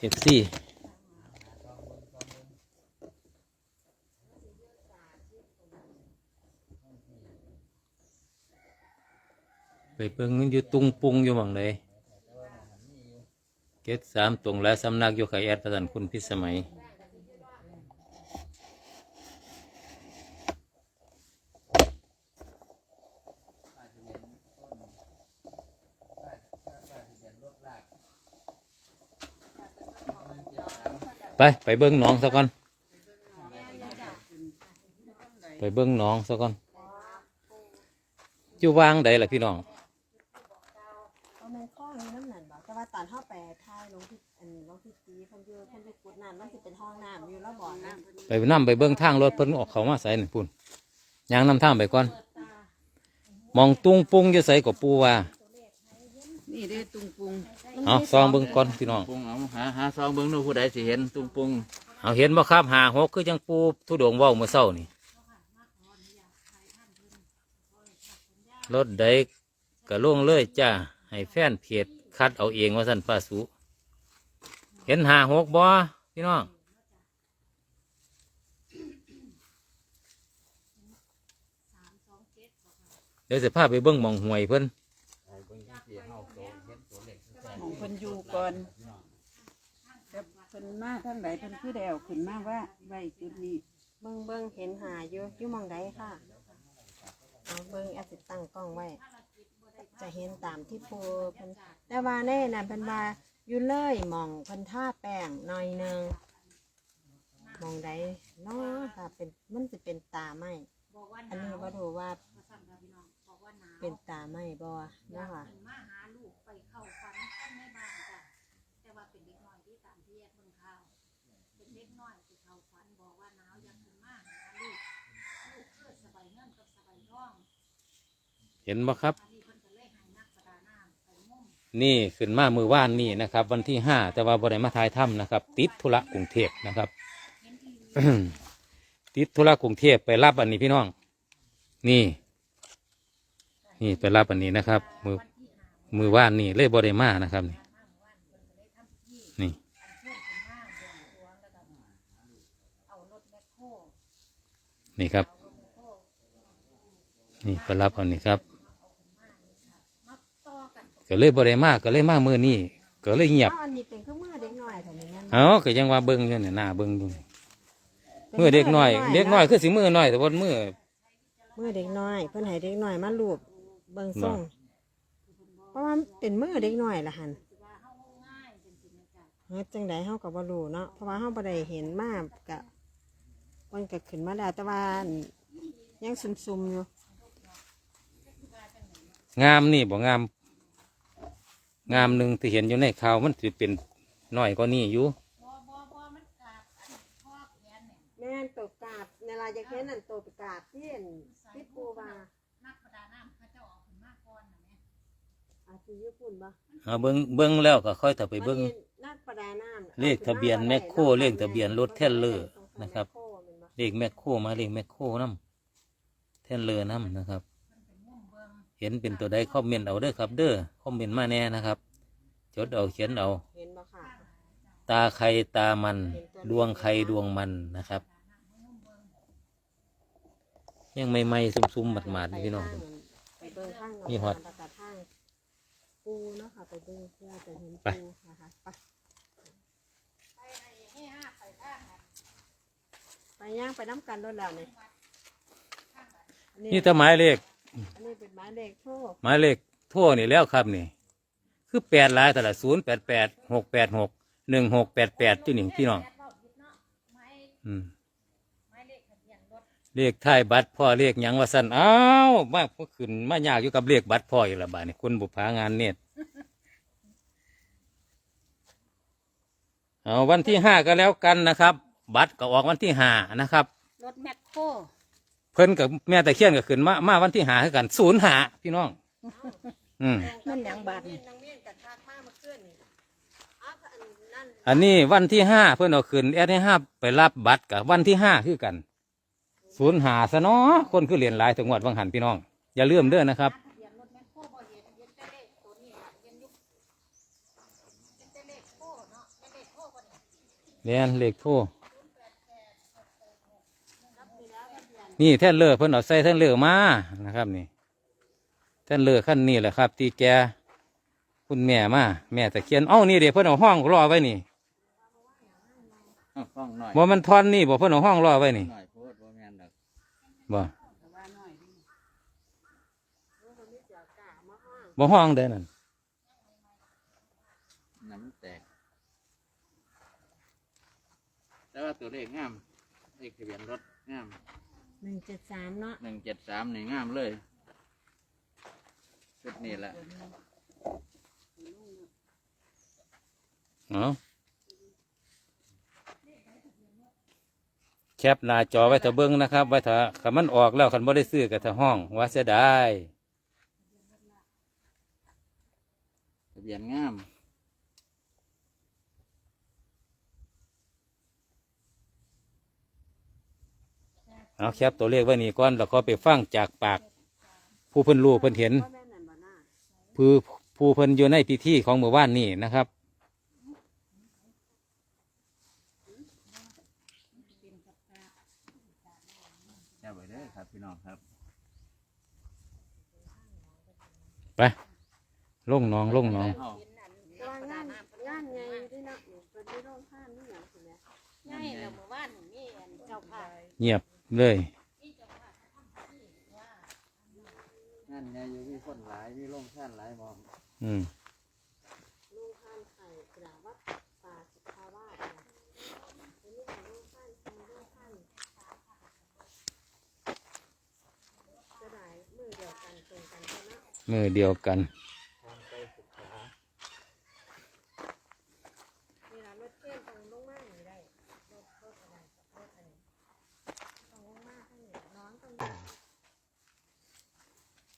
เอฟซีไปเบิ่งมันอยู่ตุงปุงอยู่หม่องเลยเกตสามตรงและสำนักอยู่ไขแอดประสันคุณพิสมัย ไปไปเบิ้งหนองซะก่อน ไปเบิ้งหนองซะก่อน อยู่วางใดล่ะพี่น้องเอาแม่นข้องนี่น้ำหนันบอกแต่ว่าตอนเข้าไปท้ายลงที่อันลงที่ตีเพิ่นอยู่เพิ่นไปกุดน้ำมันสิเป็นห้องน้ำอยู่แล้วบ่อน้ำเพิ่นไปนั่ไปเบิ้งทางรถเพิ่นออกเขามาใส่นี่พุ่นยางนำทางไปก่อน มองตุงปุงจะใส่กับปูว่า นี่เด้ตุงปุงเอาซองเบิ้งก่อนพี่น้อง ปุงเอาหาหาซองเบิ่งดูผู้ใดสิเห็นตุงปุงเอาเห็นบ่ครับหาหกคือจังปูทุดงเว้าเมื่อเช้านี่รถใดกระล่วงเลยจ้าให้แฟนเพจคัดเอาเองว่าสั่นฟ้าสูเห็นหาหกบ่พี่น้องเดี๋ยวจะพาไปเบิ้งหมองหวยเพิ่น หมองเพิ่นอยู่ก่อนแต่เพิ่นมาทางไหนเพิ่นคือได้เอาขึ้นมาว่าไว้จุดนี้เบิ่งเบิ่งเห็นหาอยู่อยู่หมองใดค่ะเอาเบิ่งแอดสิตั้งกล้องไว้ จะเห็นตามที่ปูเพิ่นแต่ว่าแน่น่ะเพิ่นว่าอยู่เลยหมองเพิ่นท่าแป้งหน่อยหนึงหมองใดเนาะค่ะเป็นมันสิเป็นตาไหมอันนี้บ่รู้ว่าเป็นตาไหมบ่เนาะค่ะ มาหาลูกไปเข้าฝันคนในบ้านจ้ะแต่ว่า เป็นเด็กน้อยที่ตามที่แยกเบิ่งข่าวเป็นเด็กน้อยที่เข้าฝันบอกว่าหนาวอยากขึ้นมาหาลูกลูกเพื่อสบายเงินกับสบายทองเห็นบ่ครับ อันนี้เพิ่นก็เลยให้นักประดาน้ำไปงมนี่ขึ้นมามือว่านนี่นะครับ วันที่ห้าแต่ว่าบริมาทายถ้ำนะครับ ติดธุระกรุงเทพนะครับติดธุระกรุงเทพไปรับอันนี้พี่น้อง นี่ นี่ไปรับอันนี้นะครับ มือมือว่านนี่เลยบริมานะครับนี่นี่ นี่ครับ นี่ไปรับอันนี้ครับก็เลยบริมาก็เลยมามือนี่ก็เลยเงียบอ้าวอันนี้เป็นเครื่องมือเด็กน้อยเท่านี้นั่นเอาก็ยังว่าเบิ้งอยู่เนี่ยหน้าเบิ้งอยู่นี่มือเด็กน้อย เด็กน้อยคือสิมือน้อยแต่ว่ามือมือเด็กน้อยเพิ่นให้เด็กน้อยมาลูบเบิ่งส่งบ่เพราะว่ามันเป็นมือเด็กน้อยล่ะหั่นเฮ็ดจังไดเฮาก็บ่รู้เนาะเพราะว่าเฮาบ่ได้เห็นมากกะ มันก็ขึ้นมาแล้วแต่ว่ายังซุ่มๆอยู่งามนี่บ่งาม งามหนึ่งที่เห็นอยู่ในข่าวมันสิเป็นน้อยกว่านี่อยู่แม่นตกกราบในลายจะเห็นนั่นตกกราบที่เห็นที่ปูว่านักประดาน้ำเขาเจ้าเออกขึ้นมาก่อนนะแม่อาจสิญี่ปุ่นบ่เอาเบิ้งเบิ้งแล้วก็ค่อยถ้าไปเบิ้งวันนี้นักประดาน้ำเลขทะเบียนแมคโครเลขทะเบียนรถเทรลเลอร์นะครับ เลขแมคโครมาเลขแมคโครน้ำแท่นเรือน้ำนะครับ เห็นเป็นตัวใดคอมเมนต์เอาเด้อครับ เด้อคอมเมนต์มาแน่นะครับ จดเอาเขียนเอา เห็นบ่ค่ะ ตาใครตามัน ดวงใครดวงมันนะครับ ยังไม่ไม่ๆซุ่มๆหมาดๆนี่พี่น้อง ไปเบิ่งข้างมีฮอดประกาศทางปูเนาะค่ะ ไปเบิ่งเพื่อจะเห็นไปปูนะคะไป ไปย่างไปน้ำกันรถแล้วเนี่ยอันนี้นี่ถ้าหมายเลขอันนี้เป็นหมายเลขโทรหมายเลขโทั่วนี่แล้วครับนี่ คือแปดหลายแต่ละศูนย์แปดแปดหกแปดหกหนึ่งหกแปดแปดที่หนึ่งพี่น้องอืมเลขท้ายบัตรพ่อเลขหยังว่าสันอ้าวมาเมื่อคืนมายากอยู่กับเลขบัตรพ่ออีกและบาดนี่คุณบุพางานเนตรเอาวันที่ห้าก็แล้วกันนะครับ บัตรก็ออกวันที่ห้านะครับ รถแมคโครเพิ่นกับแม่ตะเคียนก็ขึ้นมามาวันที่หาคือกันศูนย์หาพี่น้อง อืมมันหยังบาดนี่ นางเมียนกับทากมากมาขึ้นนี่อ้าวอันนั่นอันนี้วันที่ห้าเพิ่นเอาขึ้นแอดให้ห้าไปรับบัตรกับวันที่ห้าคือกันศูนย์หาซะเนาะคนคือเรียนหลายถึงวัดวังหันพี่น้อง อย่าลืมเด้อนะครับ ทะเบียนรถแมคโครบ่เห็นเห็นแต่เลขตัวนี้ล่ะเห็นอยู่เห็นแต่เลขโคเนาะแต่เลขโคก็แม่นเลขโทร นี่แท่นเลือเพิ่นเอาใส่แท่นเลือมานะครับนี่แท่นเลือขั้นนี้แหละครับที่แกคุณแม่มาแม่ตะเคียนเอ้านี่เดี๋ยวเพิ่นเอาห้องรอไว้นี่เอาฟ้องหน่อยบ่มันทอนนี่บ่เพิ่นเอาห้องรอไว้นี่หน่อยโพดบ่แม่นดอกบ่บ่ห้องได้นั่นน้ำมันแตกแต่ว่าตัวเลขงามเลขทะเบียนรถงาม หนึ่งเจ็ดสามเนาะหนึ่งเจ็ดสามนี่งามเลยชุดนี้แหละเอาแคปหน้าจอไว้ถ้าเบิ่งนะครับ ไว้ถ้าคันมันออกแล้วคันบ่ได้ซื้อก็ถ้าห้อง ว่าเสียดายทะเบียนงาม เอาแคปตัวเลขไว้นี่ก่อนแล้วก็ไปฟังจากปากผู้เพิ่นรู้เพิ่นเห็นพ่อแม่นั่นบ่น่าผู้ผู้เพิ่นอยู่ในพิธีของหมู่บ้านนี่นะครับแช่ไว้เด้อครับพี่น้องครับไปลงหน้องลงหน้องเอาว่างานงานใหญ่ด้วยเนาะนี่เพิ่นได้โรงทานนี่หยังสิแม่ง่ายแล้วเมื่อวานนี่อันเจ้าค่ะเงียบ เลยงานใหญ่อยู่มีคนหลายมีโรงท่านหลายหมองอืมโรงทานไข่กราบวัดป่าสุภาวาสเนี่ยอันนี้เป็นโรงทานเป็นโรงทานจะได้มือเดียวกันตรงกันใช่ไหมมือเดียวกัน เวลารถเที่ยนตรงลงมาอย่างได้รถรถอะไรรถอะไรตรงลงมาข้างนี้น้องต้อง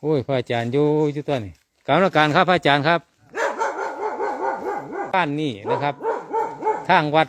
โอ้ยพระอาจารย์อยู่อยู่ตัวนี่กรรมการครับพระอาจารย์ครับ บ้านนี่นะครับทางวัด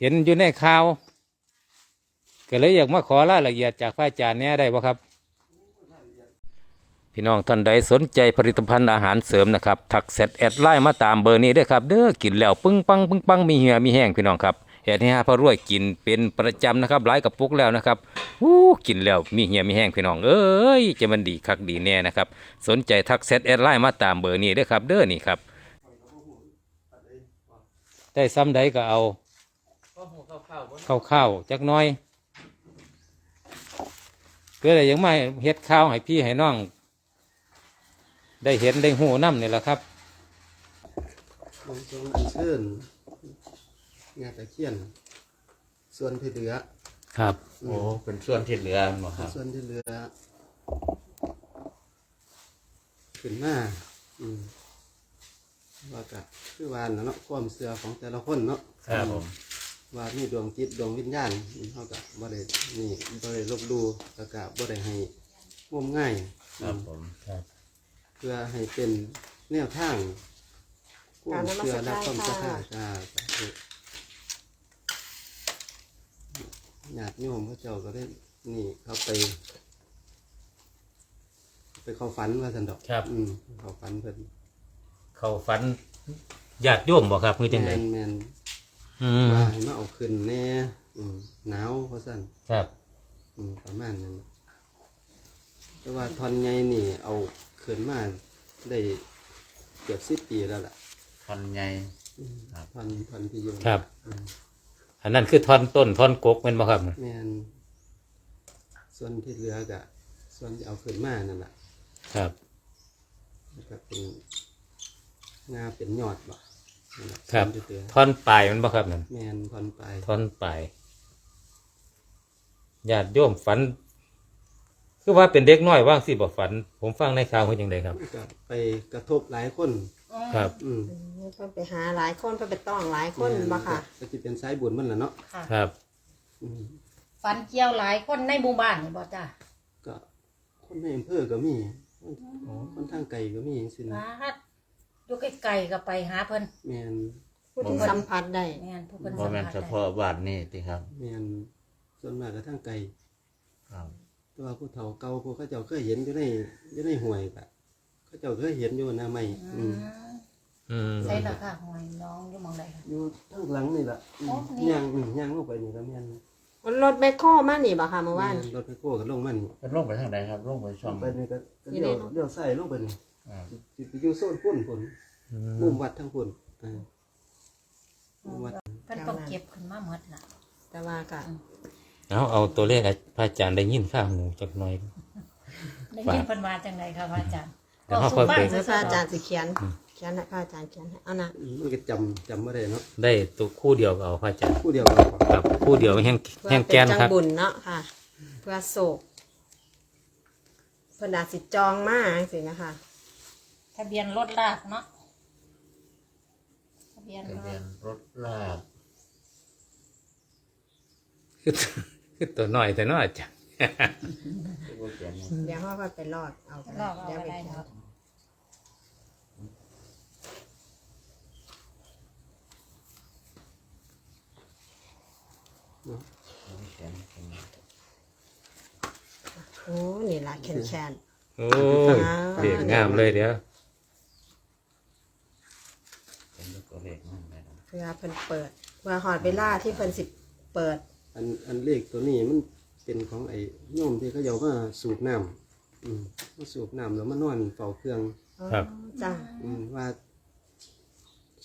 เห็นอยู่ในข่าวก็เลยอยากมาขอรายละเอียดจากพระอาจารย์เนี่ยได้บ่ครับ พี่น้องท่านใดสนใจผลิตภัณฑ์อาหารเสริมนะครับถักเสร็จแอดไลน์มาตามเบอร์นี้เด้วยครับ เด้อกินแล้วปึ้งปังปึ้งปังมีเหี่ยมีแห้งพี่น้องครับ แอดให้ห้าพระรวยกินเป็นประจำนะครับหลายกับปุกแล้วนะครับอู้กินแล้วมีเหี่ยมีแห้งพี่น้องเอ้ยจะมันดีคักดีแน่นะครับสนใจทักเซตแอดไลน์มาตามเบอร์นี้ด้อครับ เด้อนี่ครับได้ซ้ำใดก็เอาข้าๆบนข้าวๆจักน้อยเพื่ออะไรยังไม่เฮ็ดข้าวให้พี่ให้น้อง ได้เห็นได้หูน้ำนี่แหละครับ ลงเชิญ งานตะเคียน ส่วนที่เหลือ ครับ โอ้ เป็นส่วนที่เหลือหมดครับ ส่วนที่เหลือ ขึ้นมาอืมว่ากะคือวานนะเนาะความเสื่อของแต่ละคนเนาะครับผม ว่ามีดวงจิตดวงวิญญาณเท่ากับบ่ได้นี่บ่ได้ลบดูแล้วก็บ่ได้ให้งมง่ายครับผมเพื่อให้เป็นแนวทางความเชื่อและความศรัทธาจ้าสาธุ ญาติโยมพระเจ้าก็ได้นี่เขาไป ไปเข้าฝันว่าสันดอกครับ อืมเข้าฝันเพิ่นเขาฝันญาติโยมบ่ครับคือจังแมไดนแมนอืมว่าให้มาเอาขึ้นแน่อืมหนาวเพราะสั่นครับ อืมประมาณนั้นแต่ว่าทอนไงนี่ เอาขึ้นมาได้เกือบสิบปีแล้วล่ะพันใหญ่อืมครับ ทอนทอนที่โยมครับ อืม อันนั้นคือท่อนต้นท่อนกกแมันบ่ครับ แมนส่วนที่เหลือกะส่วนที่เอาขึ้นมานั่นแหละครับแล้วก็เป็นงาเป็นยอดบ่นั่นแหละครับ ส่วนที่เหลือท่อนปลายมันบ่ครับนั่นแมนทอนไปท่อนปลายญาติโยมฝัน คือว่าเป็นเด็กน้อยว่างสิบ่ฝัน ผมฟังในข่าวคือจังไดครับ ก็ไปกระทบหลายคน ครับอืมอืมเพิ่นไปหาหลายคนเพิ่นไปต้องหลายคนบ่ค่ะ ก็จะเป็นสายบุญมันแหละเนาะค่ะครับอืมฟันเกี่ยวหลายคนในหมู่บ้านนี่บ่จ้าก็คนในอำเภอก็มีคนทางไกลก็มีจังซี่นะฮัดอยู่ไกลๆก็ไปหาเพิ่นแมนผู้ที่สัมผัสได้แม่นผู้เพิ่นบ่สัมแม่นผัสเฉได้พาะบ้านนี่ติครับ แมนส่วนมากก็ทางไกลครับ แต่ว่าผู้เฒ่าเก่าผู้เขาเจ้าเคยเห็นอยู่ในอยู่ในห้วยก็เขาเจ้าเคยเห็นอยู่หน้าไม้อือืมม อืมใส่ราคาหอยน้องอยู่หมองใดค่ะอยู่ทั้งหลังนี่แหละอืมโอ้นี่ย่างอืมย่างลงไปนี่ก็แม่นรถแบคโคมานี่บ่ค่ะเมื่อวานแม่รถไปโก้ก็ลงมานี่เป็นลงไปทางใดครับลงไปช่องไปนี่ก็ก็นี่เลี้ยวเด้เลี้ยวซ้ายลงไปนี่อ่าสิไปอยู่โซนพุ่นพุ่นอืมุมมวัดทั้งพุ่นอ่ามุมวัด เพิ่นต้องเก็บขึ้นมาหมดล่ะ แต่ว่าก็เอาเอาตัวเลขให้พระอาจารย์ได้ยินข้างหูจักหน่อย ได้ยินเพิ่นว่าจังไดค่ะพระอาจารย์เดี๋ยวเขาค่อยไป เดี๋ยวพระอาจารย์สิเขียน เขียนให้พระอาจารย์เขียนให้เอานะมันก็จำจำไม่ได้เนาะได้ตัวคู่เดียวก็เอาพระอาจารย์ผู้เดียวกันครับคู่เดียวแห้งเพื่อแห้งเป็แกนนจังครับ บุญเนาะค่ะ เพื่อโศกเพิ่นอาจสิจองมาจังซี่นะคะทะเบียนรถลากเนาะทะเบียนทะรเบียถนรถลากคือคือตัวน้อยแต่น้อยอาจารย์ที่ว่าเขียนเนี่ยเดี๋ยวเขาค่อยไปรอดเอากันรอบเอาเดี๋ยวไปไปได้เขียนเนาะ เขียนเขียน โอ้นี่ล่ะแคนแคนโอ้ยเด็กงามเลยเดี๋ยวเป็นตัวเลขนั่นเลยนะเพื่อเพิ่นเปิดเพื่อหอดเวลาที่เพิ่นสิเปิด อันอันเลขตัวนี้มันเป็นของไอ้โยมที่เขาเยาว่าสูบน้ำอืมมาสูบน้ำแล้วมานอนเฝ้าเครื่อง ครับ จ้าอืมว่า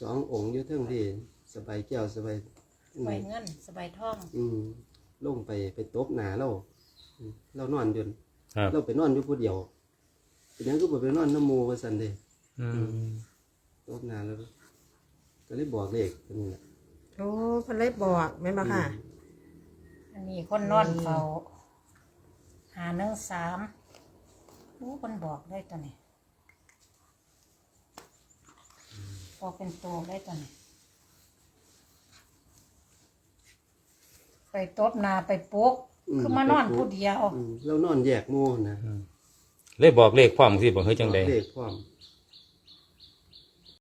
สององค์อยู่เทิงที่สบายแก้วสบาย อืสมบายเงินสบายทอง อืมลงไปไปตบหนาเราอืมเรานอนอยนครับ เราไปนอนอยู่ผู้เดียวเป็นหยังก็บ่ไปนอนน้ำหมูว่าสันเดอืมตบหนาแล้ว ก็เลยบอกเลขตัวนี้แหละโอ้เพิ่นเลยบอกแม่นบ่ค่ะ อันนี้คนนอนเฝ้าหาหนึ่งสามโอ้คนบอกได้ตัวนี้บอกเป็นตัวได้ตัวนี้ ไปตบหนาไปปุ๊กคือมานอนผู้เดียว อืมเรานอนแยกหมูนะเลยบอกเลขความสิบอกเฮ้ยจังใด เลขพร้อม